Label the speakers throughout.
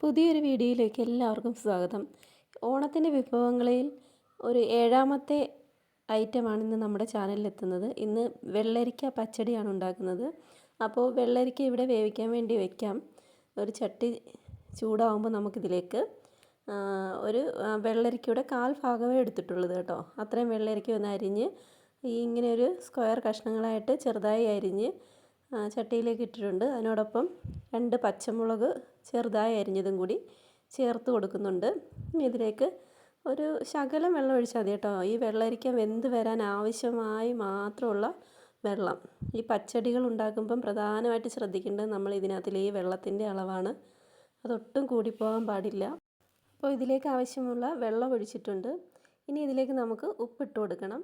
Speaker 1: പുതിയൊരു വീഡിയോയിലേക്ക് എല്ലാവർക്കും സ്വാഗതം. ഓണത്തിന്റെ വിഭവങ്ങളിൽ ഒരു ഏഴാമത്തെ ഐറ്റമാണ് ഇന്ന് നമ്മുടെ ചാനലിൽ എത്തുന്നത് ഇന്ന് വെള്ളരിക്ക പച്ചടിയാണ് ഉണ്ടാക്കുന്നത്. അപ്പോൾ വെള്ളരിക്ക ഇവിടെ വേവിക്കാൻ വേണ്ടി വയ്ക്കാം ഒരു ചട്ടി ചൂടാവുമ്പോൾ നമുക്കിതിലേക്ക് ഒരു വെള്ളരിക്കയുടെ കാൽ ഭാഗമേ എടുത്തിട്ടുള്ളത് കേട്ടോ. അത്രയും വെള്ളരിക്ക ഒന്ന് അരിഞ്ഞ് ഈ ഇങ്ങനെ ഒരു സ്ക്വയർ കഷ്ണങ്ങളായിട്ട് ചെറുതായി അരിഞ്ഞ് ചട്ടിയിലേക്ക് ഇട്ടിട്ടുണ്ട്. അതിനോടൊപ്പം രണ്ട് പച്ചമുളക് ചെറുതായി അരിഞ്ഞതും കൂടി ചേർത്ത് കൊടുക്കുന്നുണ്ട്. ഇതിലേക്ക് ഒരു ശകലം വെള്ളം ഒഴിച്ചാൽ മതി കേട്ടോ. ഈ വെള്ളരിക്ക വെന്ത് വരാൻ ആവശ്യമായി മാത്രമുള്ള വെള്ളം. ഈ പച്ചടികൾ ഉണ്ടാക്കുമ്പം പ്രധാനമായിട്ട് ശ്രദ്ധിക്കേണ്ടത് നമ്മൾ ഇതിനകത്തിലെ ഈ വെള്ളത്തിന്റെ അളവാണ്. അതൊട്ടും കൂടിപ്പോകാൻ പാടില്ല. അപ്പോൾ ഇതിലേക്ക് ആവശ്യമുള്ള വെള്ളം ഒഴിച്ചിട്ടുണ്ട്. ഇനി ഇതിലേക്ക് നമുക്ക് ഉപ്പിട്ട് കൊടുക്കണം.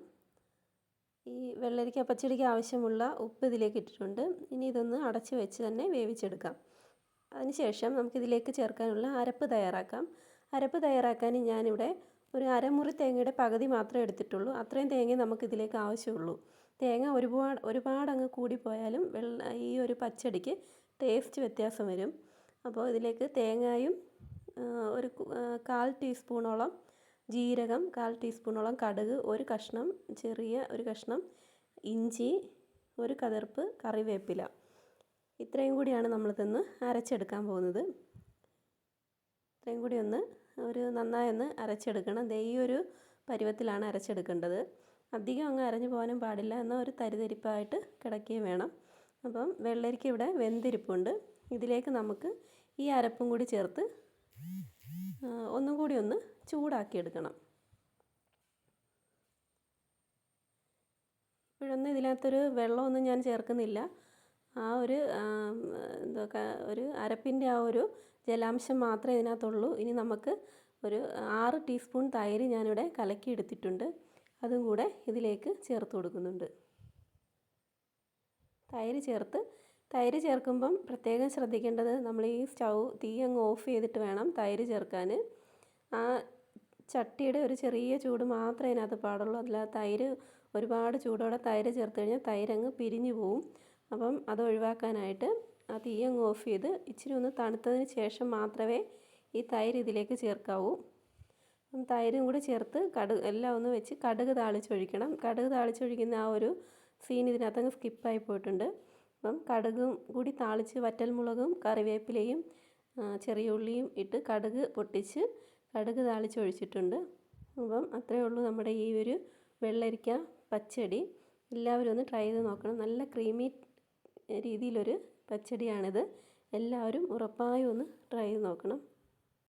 Speaker 1: ഈ വെള്ളരിക്ക പച്ചടിക്ക് ആവശ്യമുള്ള ഉപ്പ് ഇതിലേക്ക് ഇട്ടിട്ടുണ്ട്. ഇനി ഇതൊന്ന് അടച്ച് വെച്ച് തന്നെ വേവിച്ചെടുക്കാം. അതിനുശേഷം നമുക്കിതിലേക്ക് ചേർക്കാനുള്ള അരപ്പ് തയ്യാറാക്കാം. അരപ്പ് തയ്യാറാക്കാൻ ഞാനിവിടെ ഒരു അരമുറി തേങ്ങയുടെ പകുതി മാത്രമേ എടുത്തിട്ടുള്ളൂ. അത്രയും തേങ്ങ നമുക്കിതിലേക്ക് ആവശ്യമുള്ളൂ. തേങ്ങ ഒരുപാട് ഒരുപാട് അങ്ങ് കൂടിപ്പോയാലും വെള്ള ഈ ഒരു പച്ചടിക്ക് ടേസ്റ്റ് വ്യത്യാസം വരും. അപ്പോൾ ഇതിലേക്ക് തേങ്ങയും ഒരു കാൽ ടീസ്പൂണോളം ജീരകം കാൽ ടീസ്പൂണോളം കടുക് ഒരു കഷ്ണം ചെറിയ ഒരു കഷ്ണം ഇഞ്ചി ഒരു കതിർപ്പ് കറിവേപ്പില. ഇത്രയും കൂടിയാണ് നമ്മളിതൊന്ന് അരച്ചെടുക്കാൻ പോകുന്നത്. ഇത്രയും കൂടി ഒന്ന് ഒരു നന്നായി ഒന്ന് അരച്ചെടുക്കണം. ദേ ഈ ഒരു പരുവത്തിലാണ് അരച്ചെടുക്കേണ്ടത്. അധികം അങ്ങ് അരഞ്ഞു പോകാനും പാടില്ല എന്നാൽ ഒരു തരിതരിപ്പായിട്ട് കിടക്കുകയും വേണം. അപ്പം വെള്ളരിക്ക ഇവിടെ വെന്തിരിപ്പുണ്ട്. ഇതിലേക്ക് നമുക്ക് ഈ അരപ്പും കൂടി ചേർത്ത് ഒന്നും കൂടി ഒന്ന് ചൂടാക്കിയെടുക്കണം. ഇപ്പോഴൊന്നും ഇതിനകത്തൊരു വെള്ളമൊന്നും ഞാൻ ചേർക്കുന്നില്ല. ആ ഒരു എന്തൊക്കെ ഒരു അരപ്പിന്റെ ആ ഒരു ജലാംശം മാത്രമേ ഇതിനകത്തുള്ളൂ. ഇനി നമുക്ക് ഒരു ആറ് ടീസ്പൂൺ തൈര് ഞാനിവിടെ കലക്കി എടുത്തിട്ടുണ്ട് അതും കൂടെ ഇതിലേക്ക് ചേർത്ത് കൊടുക്കുന്നുണ്ട്. തൈര് ചേർത്ത് തൈര് ചേർക്കുമ്പം പ്രത്യേകം ശ്രദ്ധിക്കേണ്ടത് നമ്മൾ ഈ സ്റ്റൗ തീ അങ്ങ് ഓഫ് ചെയ്തിട്ട് വേണം തൈര് ചേർക്കാൻ ആ ചട്ടിയുടെ ഒരു ചെറിയ ചൂട് മാത്രമേ അതിനകത്ത് പാടുള്ളൂ. അല്ലാതെ തൈര് ഒരുപാട് ചൂടോടെ തൈര് ചേർത്ത് കഴിഞ്ഞാൽ തൈരങ്ങ് പിരിഞ്ഞു പോവും. അപ്പം അത് ഒഴിവാക്കാനായിട്ട് ആ തീ അങ്ങ് ഓഫ് ചെയ്ത് ഇച്ചിരി ഒന്ന് തണുത്തതിന് ശേഷം മാത്രമേ ഈ തൈര് ഇതിലേക്ക് ചേർക്കാവൂ. തൈരും കൂടി ചേർത്ത് കടുക് എല്ലാം ഒന്ന് വെച്ച് കടുക് താളിച്ചൊഴിക്കണം. കടുക് താളിച്ചൊഴിക്കുന്ന ആ ഒരു സീൻ ഇതിനകത്തങ്ങ് സ്കിപ്പായി പോയിട്ടുണ്ട്. അപ്പം കടുകും കൂടി താളിച്ച് വറ്റൽമുളകും കറിവേപ്പിലയും ചെറിയ ഉള്ളിയും ഇട്ട് കടുക് പൊട്ടിച്ച് കടുക് താളിച്ചൊഴിച്ചിട്ടുണ്ട്. അപ്പം അത്രയേ ഉള്ളൂ നമ്മുടെ ഈ ഒരു വെള്ളരിക്ക പച്ചടി. എല്ലാവരും ഒന്ന് ട്രൈ ചെയ്ത് നോക്കണം. നല്ല ക്രീമി രീതിയിലൊരു പച്ചടിയാണിത്. എല്ലാവരും ഉറപ്പായും ഒന്ന് ട്രൈ ചെയ്ത് നോക്കണം.